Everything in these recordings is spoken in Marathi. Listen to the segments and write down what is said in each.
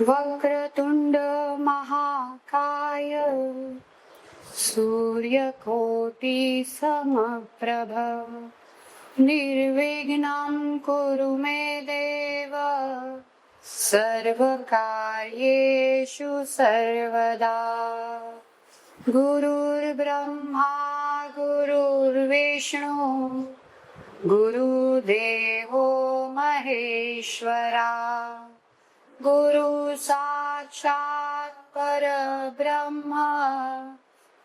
वक्रतुण्ड महाकाय। सूर्यकोटिसमप्रभ निर्विघ्नं कुरु मे देव। सर्वकार्येषु सर्वदा। गुरुर्ब्रह्मा गुरुर्विष्णु गुरुदेवो महेश्वरा। गुरु साक्षात् परब्रह्म।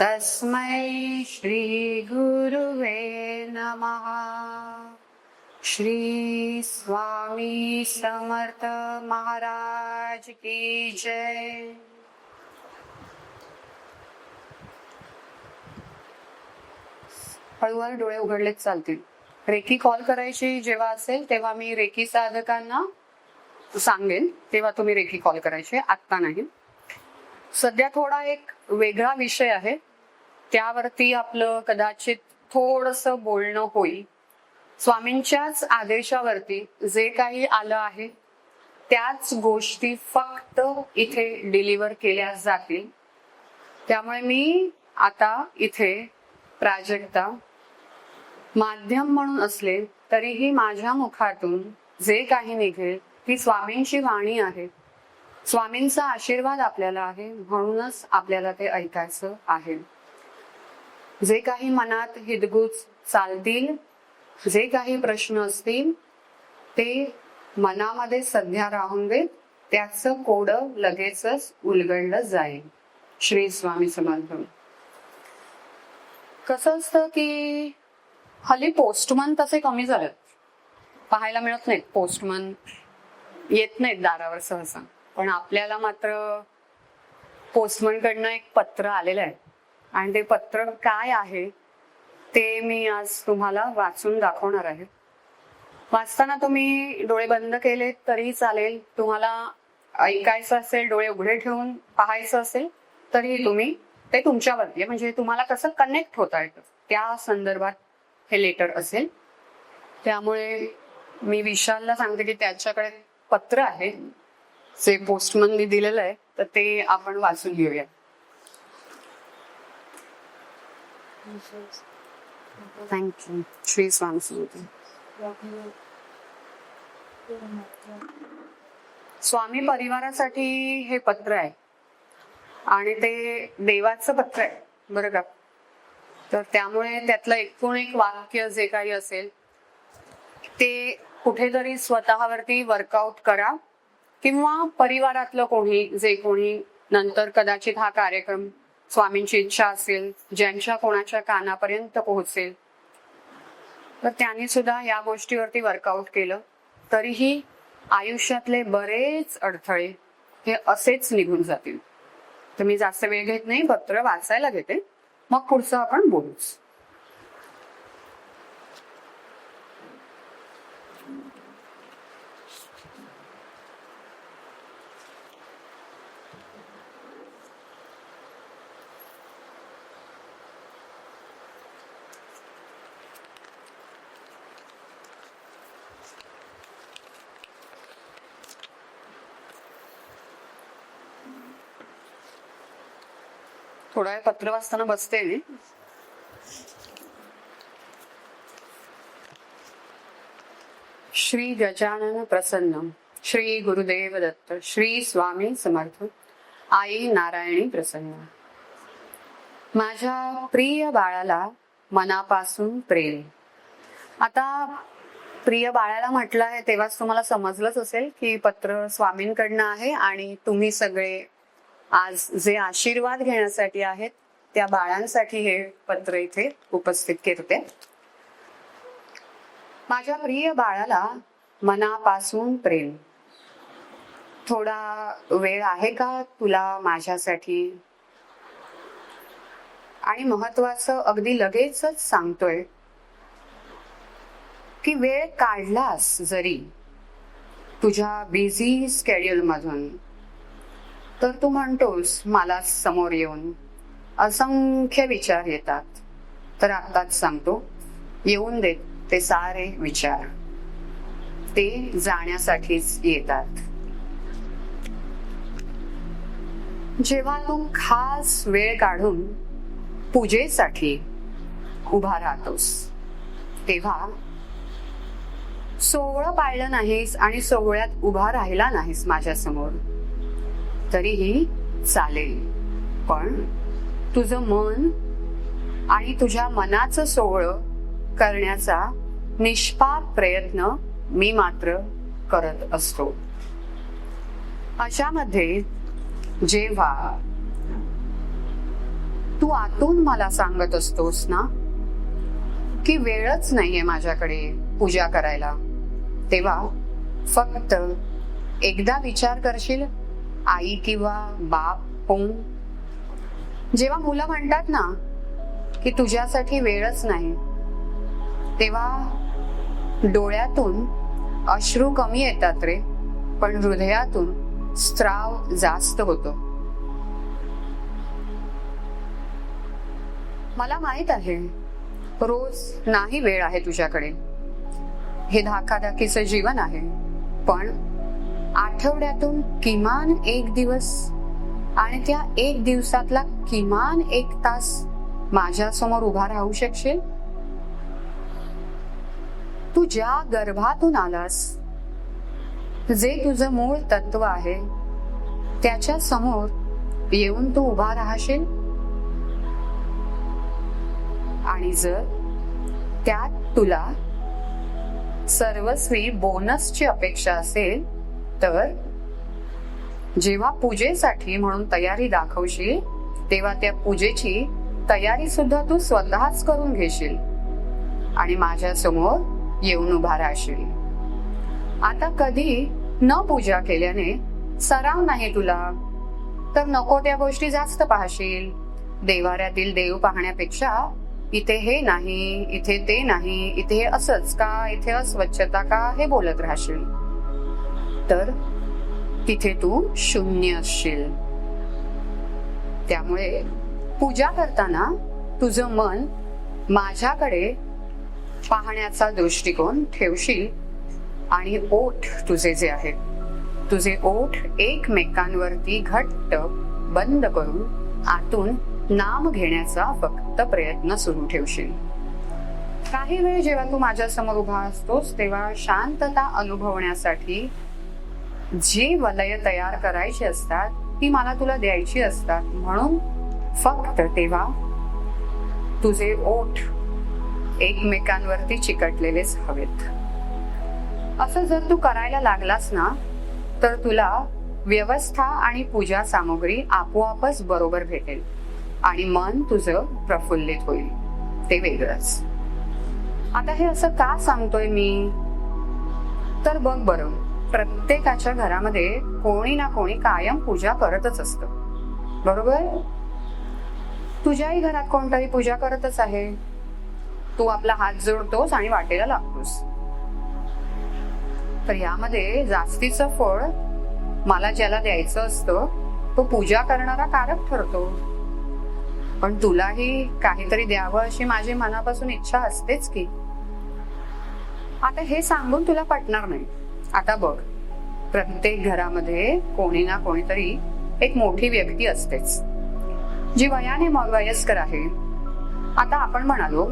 तस्मै श्री गुरुवे नमः। श्री स्वामी समर्थ महाराज की जय। हळूहळू डोळे उघडलेच चालतील. रेकी कॉल करायची जेव्हा असेल तेव्हा मी रेकी साधकांना सांगेन तेव्हा तुम्ही रेखी कॉल करायचे आत्ता नाही. सध्या थोडा एक वेगळा विषय आहे. त्यावरती आपलं कदाचित थोडस बोलणं होईल. स्वामींच्याच आदेशावरती जे काही आलं आहे त्याच गोष्टी फक्त इथे डिलिव्हर केल्या जातील. त्यामुळे मी आता इथे प्राजक्ता माध्यम म्हणून असले तरीही माझ्या मुखातून जे काही निघेल ही स्वामींची वाणी आहे. स्वामींचा आशीर्वाद आपल्याला आहे म्हणूनच आपल्याला ते ऐकायचं आहे. जे काही मनात हिदगुज चालतील जे काही प्रश्न असतील ते मनामध्ये सध्या राहून देत त्याचं कोड लगेचच उलगडलं जाईल. श्री स्वामी समर्थ. कसं असतं की हल्ली पोस्टमन तसे कमी झालेत. पाहायला मिळत नाहीत पोस्टमन येत नाहीत दारावर सहसा. पण आपल्याला मात्र पोस्टमन कडनं एक पत्र आलेलं आहे. आणि ते पत्र काय आहे ते मी आज तुम्हाला वाचून दाखवणार आहे. वाचताना तुम्ही डोळे बंद केले तरी चालेल. तुम्हाला ऐकायचं असेल डोळे उघडे ठेवून पाहायचं असेल तरी तुम्ही ते तुमच्यावरती म्हणजे, म्हणजे तुम्हाला कसं कनेक्ट होता येतं. त्या संदर्भात हे लेटर असेल. त्यामुळे मी विशालला सांगते की त्याच्याकडे पत्र आहे. जे पोस्टमननी दिलेलं आहे तर ते आपण वाचून घेऊया. थँक्यू श्री स्वामी. स्वामी परिवारासाठी हे पत्र आहे. आणि ते देवाचं पत्र आहे. बरं का? तर त्यामुळे त्यातलं एकूण एक वाक्य जे काही असेल ते कुठेतरी स्वतःवरती वर्कआउट करा किंवा परिवारातलं कोणी जे कोणी नंतर कदाचित हा कार्यक्रम स्वामींची इच्छा असेल ज्यांच्या कोणाच्या कानापर्यंत पोहोचेल तर त्यांनी सुद्धा या गोष्टीवरती वर्कआउट केलं. तरीही आयुष्यातले बरेच अडथळे हे असेच निघून जातील. तर मी जास्त वेळ घेत नाही पत्र वाचायला घेते. मग पुढचं आपण बोलूच. थोडा वेळ पत्र वाचताना बसते मी. श्री गजानन प्रसन्न श्री गुरुदेव दत्त. श्री स्वामी समर्थ. आई नारायणी प्रसन्न. माझ्या प्रिय बाळाला मनापासून प्रेम. आता प्रिय बाळाला म्हटलं आहे तेव्हाच तुम्हाला समजलंच असेल की पत्र स्वामींकडनं आहे आणि तुम्ही सगळे आज जे आशीर्वाद घेण्यासाठी आहेत त्या बाळांसाठी हे पत्र इथे उपस्थित करते माझ्या प्रिय बाळाला मनापासून प्रेम. थोडा वेळ आहे का तुला माझ्यासाठी? आणि महत्वाचं अगदी लगेचच सांगतोय की वेळ काढलास जरी तुझ्या बिझी स्केड्यूल मधून. तर तू म्हणतोस मला समोर येऊन. असंख्य विचार येतात. तर आत्ताच सांगतो. येऊन देत ते सारे विचार. ते जाण्यासाठीच येतात. जेव्हा तू खास वेळ काढून पूजेसाठी उभा राहतोस तेव्हा सोहळं पाळलं नाहीस आणि सोहळ्यात उभा राहिला नाहीस माझ्यासमोर तरीही चालेल. पण तुझं मन आणि तुझ्या मनाचं सोहळं करण्याचा निष्पाप प्रयत्न मी मात्र करत असतो. अशामध्ये जेव्हा तू आतून मला सांगत असतोस ना की वेळच नाहीये माझ्याकडे पूजा करायला तेव्हा फक्त एकदा विचार करशील? आई किंवा बाप होऊन जेव्हा मुलं म्हणतात ना की तुझ्यासाठी वेळच नाही तेव्हा डोळ्यातून अश्रू कमी येतात रे पण हृदयातून स्त्राव जास्त होतो. मला माहीत आहे रोज नाही वेळ आहे तुझ्याकडे. हे धाकाधाकीचं जीवन आहे पण आठवड्यातून किमान एक दिवस आणि त्या एक दिवसातला किमान एक तास माझ्यासमोर उभा राहू शकशील? तू ज्या गर्भातून आलास जे तुझं मूळ तत्व आहे त्याच्यासमोर येऊन तू उभा राहशील? आणि जर त्यात तुला सर्वस्वी बोनसची अपेक्षा असेल तर जेव्हा पूजेसाठी म्हणून तयारी दाखवशील तेव्हा त्या पूजेची तयारी सुद्धा तू स्वतःच करून घेशील आणि माझ्यासमोर येऊन उभा राहशील. आता कधी न पूजा केल्याने सराव नाही तुला? तर नको त्या गोष्टी जास्त पाहशील. देवाऱ्यातील देव पाहण्यापेक्षा इथे हे नाही इथे ते नाही इथे असंच का इथे अस्वच्छता का हे बोलत राहशील. तर तिथे तू शून्य असशील. त्यामुळे पूजा करताना तुझं मन माझ्याकडे पाहण्याचा दृष्टिकोन ठेवशील आणि ओठ तुझे जे आहेत तुझे ओठ एकमेकांवरती घट्ट बंद करून आतून नाम घेण्याचा फक्त प्रयत्न सुरू ठेवशील. काही वेळ जेव्हा तू माझ्यासमोर उभा असतोस तेव्हा शांतता अनुभवण्यासाठी जी वलय तयार करायची असतात ती मला तुला द्यायची असतात. म्हणून फक्त तेव्हा तुझे ओठ एकमेकांवरती चिकटलेलेच हवेत. असं जर तू करायला लागलास ना तर तुला व्यवस्था आणि पूजा सामग्री आपोआपच बरोबर भेटेल आणि मन तुझं प्रफुल्लित होईल. ते वेगळंच. आता हे असं का सांगतोय मी? तर बघ बरं. प्रत्येकाच्या घरामध्ये कोणी ना कोणी कायम पूजा करतच असतं. बरोबर? तुझ्याही घरात कोणतरी पूजा करतच आहे. तू आपला हात जोडतोस आणि वाटेला लागतोस. तर यामध्ये जास्तीचं फळ मला ज्याला द्यायचं असतं तो पूजा करणारा कारक ठरतो. पण तुलाही काहीतरी द्यावं अशी माझी मनापासून इच्छा असतेच की. आता हे सांगून तुला पटणार नाही. आता बघ. प्रत्येक घरामध्ये कोणी ना कोणीतरी एक मोठी व्यक्ती असतेच. जी वयाने मग वयस्कर आहे. आता आपण म्हणालो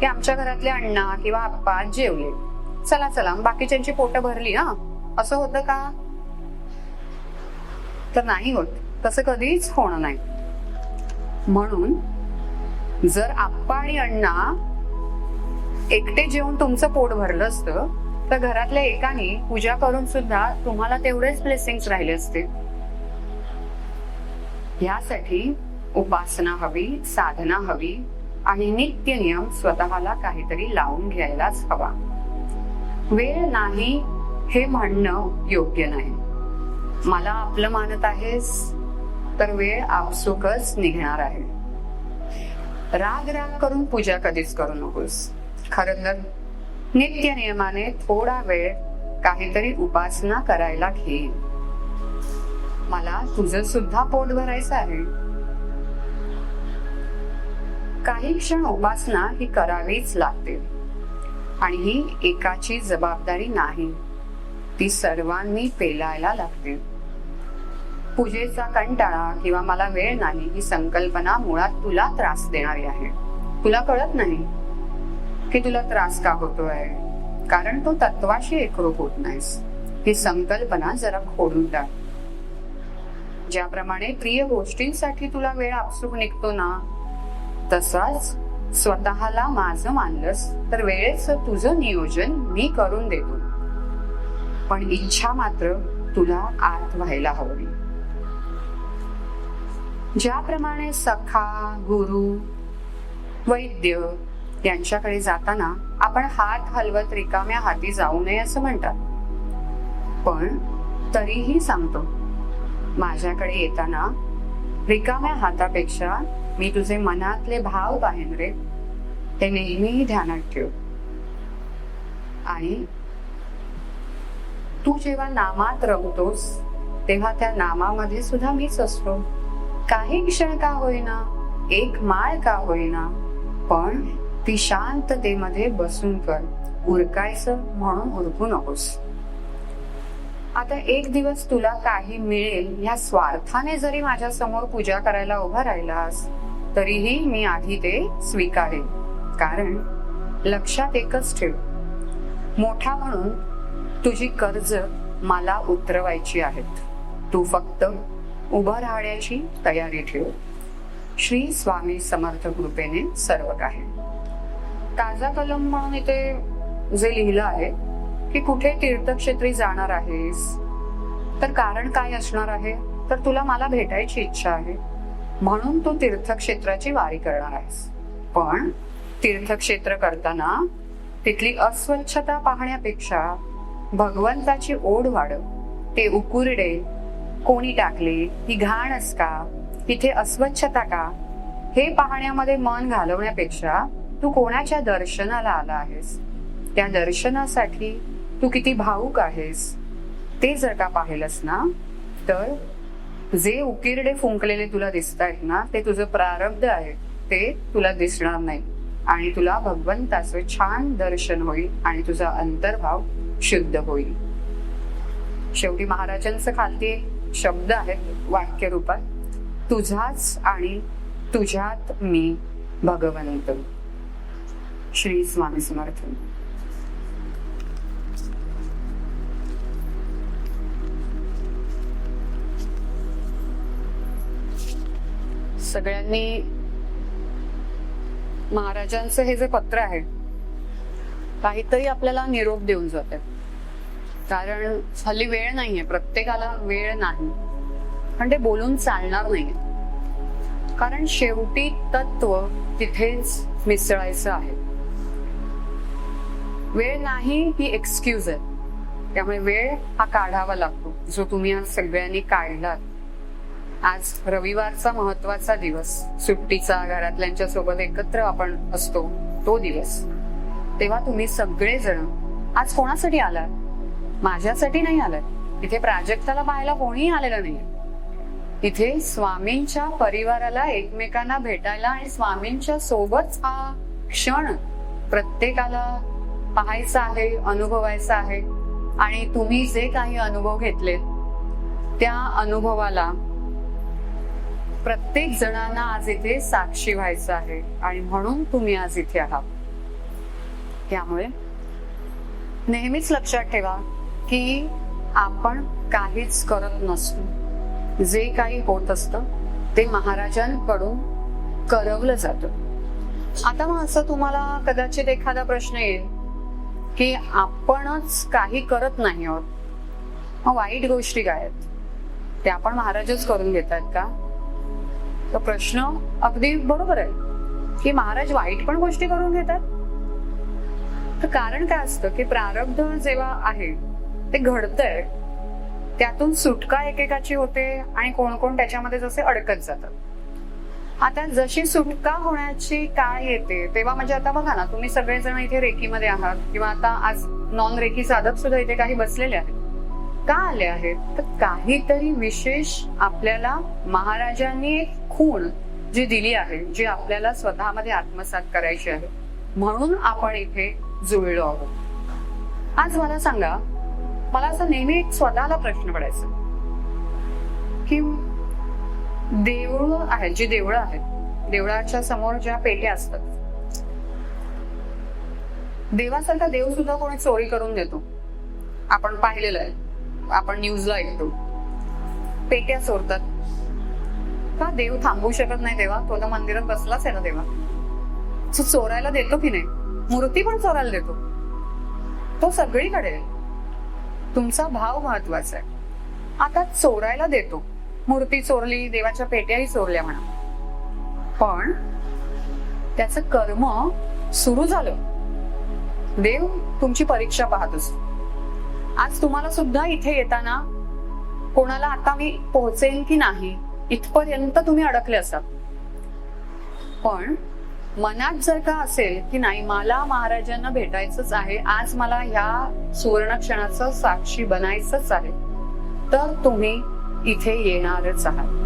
की आमच्या घरातले अण्णा किंवा आप्पा जेवले. चला चला बाकीच्यांची पोटं भरली हा? असं होतं का? तर नाही होत. तसं कधीच होणं नाही. म्हणून जर आप्पा आणि अण्णा एकटे जेवून तुमचं पोट भरलं असतं तर घरातल्या एकाने पूजा करून सुद्धा तुम्हाला तेवढेच ब्लेसिंग राहिले असते. यासाठी उपासना हवी साधना हवी आणि नित्य नियम स्वतःला काहीतरी लावून घ्यायलाच हवा. वेळ नाही हे म्हणणं योग्य नाही. मला आपलं मानत आहेस तर वेळ आपसुकच निघणार आहे. राग राग करून पूजा कधीच करू नकोस. खरं तर नित्य नियमाने थोडा वेळ काहीतरी उपासना करायला घे मला तुझं सुद्धा पोट भरायचं आहे. काही क्षण उपासना ही करावीच लागते. आणि ही एकाची जबाबदारी नाही. ती सर्वांनी पेलायला लागते. पूजेचा कंटाळा किंवा मला वेळ नाही ही संकल्पना मुळात तुला त्रास देणारी आहे. तुला कळत नाही? की तुला त्रास का होतोय? कारण तो तत्वाशी एकरूप होत नाहीस. ही संकल्पना जरा खोडून टाक. ज्याप्रमाणे प्रिय गोष्टींसाठी तुला वेळ आपसूक निघतो ना तसाच स्वतःला माझं मानलंस तर वेळेचं तुझं नियोजन मी करून देतो. पण इच्छा मात्र तुला आत व्हायला हवी. ज्याप्रमाणे सखा गुरु वैद्य यांच्याकडे जाताना आपण हात हलवत रिकाम्या हाती जाऊ नये असं म्हणतात. पण तरीही सांगतो माझ्याकडे येताना रिकाम्या हातापेक्षा मी तुझे मनातले भाव पाहेन रे. ते नेहमीही ध्यानात ठेव. आणि तू जेव्हा नामात रमतोस तेव्हा त्या नामामध्ये सुद्धा मीच असतो. काही क्षण का होईना एक माळ का होईना पण ती शांततेमध्ये बसून कर. उरकायचं म्हणून उरकू नकोस. आता एक दिवस तुला काही मिळेल या स्वार्थाने जरी माझ्यासमोर पूजा करायला उभा राहिलास तरीही मी आधी ते स्वीकारेन. कारण लक्षात एकच ठेव. मोठा म्हणून तुझी कर्ज मला उतरवायची आहेत. तू फक्त उभं राहण्याची तयारी ठेव. श्री स्वामी समर्थ कृपेने सर्व काही ताजा कलम म्हणून इथे जे लिहिलं आहे की कुठे तीर्थक्षेत्री जाणार आहेस? तर कारण काय असणार आहे? तर तुला मला भेटायची इच्छा आहे. म्हणून तू तीर्थक्षेत्राची वारी करणार आहेस. पण तीर्थक्षेत्र करताना तिथली अस्वच्छता पाहण्यापेक्षा भगवंताची ओढ वाढव ते उकुरडे कोणी टाकले ही घाणच का तिथे अस्वच्छता का? हे पाहण्यामध्ये मन घालवण्यापेक्षा तू कोणाच्या दर्शनाला आला आहेस? त्या दर्शनासाठी तू किती भाऊक आहेस? ते जर का पाहिलंस ना तर जे उकिरडे फुंकलेले तुला दिसत आहेत ना ते तुझं प्रारब्ध आहे. ते तुला दिसणार नाही. आणि तुला भगवंताचं छान दर्शन होईल आणि तुझा अंतर्भाव शुद्ध होईल. शेवटी महाराजांचं खालती एक शब्द आहे वाक्य रूपात तुझाच आणि तुझ्यात मी भगवंत. श्री स्वामी समर्थ सगळ्यांनी महाराजांचं हे जे पत्र आहे काहीतरी आपल्याला निरोप देऊन जाते. कारण हल्ली वेळ नाहीये प्रत्येकाला वेळ नाही. पण ते बोलून चालणार नाही कारण शेवटी तत्व तिथेच मिसळायचं आहे. वेळ नाही ही एक्सक्यूज आहे. त्यामुळे वेळ हा काढावा लागतो. जो तुम्ही आज सगळ्यांनी काढलात. आज रविवारचा महत्त्वाचा दिवस. सुट्टीचा घरातल्यांच्या सोबत एकत्र आपण असतो तो दिवस. तेव्हा तुम्ही सगळेजण आज कोणासाठी आलात? माझ्यासाठी नाही आलात. इथे प्राजक्ताला पाहायला कोणीही आलेलं नाही. इथे स्वामींच्या परिवाराला एकमेकांना भेटायला आणि स्वामींच्या सोबत हा क्षण प्रत्येकाला पाहायचं आहे अनुभवायचं आहे. आणि तुम्ही जे काही अनुभव घेतले त्या अनुभवाला प्रत्येक जणांना आज इथे साक्षी व्हायचं आहे. आणि म्हणून तुम्ही आज इथे आहात. त्यामुळे नेहमीच लक्षात ठेवा की आपण काहीच करत नसतो. जे काही होत असतं ते महाराजांकडून करवलं जातं. आता मग असं तुम्हाला कदाचित एखादा प्रश्न येईल की आपणच काही करत नाही आहोत. मग वाईट गोष्टी काय आहेत? त्या आपण महाराजच करून घेतात का? तर प्रश्न अगदी बरोबर आहे. की महाराज वाईट पण गोष्टी करून घेतात तर कारण काय असतं की प्रारब्ध जेव्हा आहे ते घडतंय त्यातून सुटका एकेकाची होते आणि कोण कोण त्याच्यामध्ये जसे अडकत जातात. आता जशी सुटका होण्याची काय येते तेव्हा म्हणजे आता बघा ना तुम्ही सगळेजण इथे रेकीमध्ये आहात किंवा आता आज नॉन रेकी साधक सुद्धा इथे काही बसलेले आहेत. का आले आहेत? तर काहीतरी विशेष आपल्याला महाराजांनी एक खूण जी दिली आहे जी आपल्याला स्वतःमध्ये आत्मसात करायची आहे. म्हणून आपण इथे जुळलो आहोत. आज मला सांगा मला असं नेहमी एक स्वतःला प्रश्न पडायचा की देऊळ आहेत जी देवळं आहेत. देवळाच्या समोर ज्या पेट्या असतात. देवासारखा देव सुद्धा कोणी चोरी करून देतो. आपण पाहिलेलं आहे. आपण न्यूजला ऐकतो. पेट्या चोरतात. का देव थांबवू शकत नाही तेव्हा तो तर मंदिरात बसलाच आहे ना तेव्हा तो चोरायला देतो की नाही? मूर्ती पण चोरायला देतो. तो सगळीकडे तुमचा भाव महत्त्वाचा आहे. आता चोरायला देतो. मूर्ती चोरली देवाच्या पेट्याही चोरल्या म्हणा. पण त्याचं कर्म सुरू झालं. देव तुमची परीक्षा पाहत असतो आज तुम्हाला सुद्धा इथे येताना कोणाला आता मी पोहोचेन की नाही इथपर्यंत तुम्ही अडकले असाल पण मनात जर का असेल की नाही मला महाराजांना भेटायचंच आहे आज मला ह्या सुवर्ण क्षणाचं साक्षी बनायचंच आहे तर तुम्ही इथे येणारच आहात.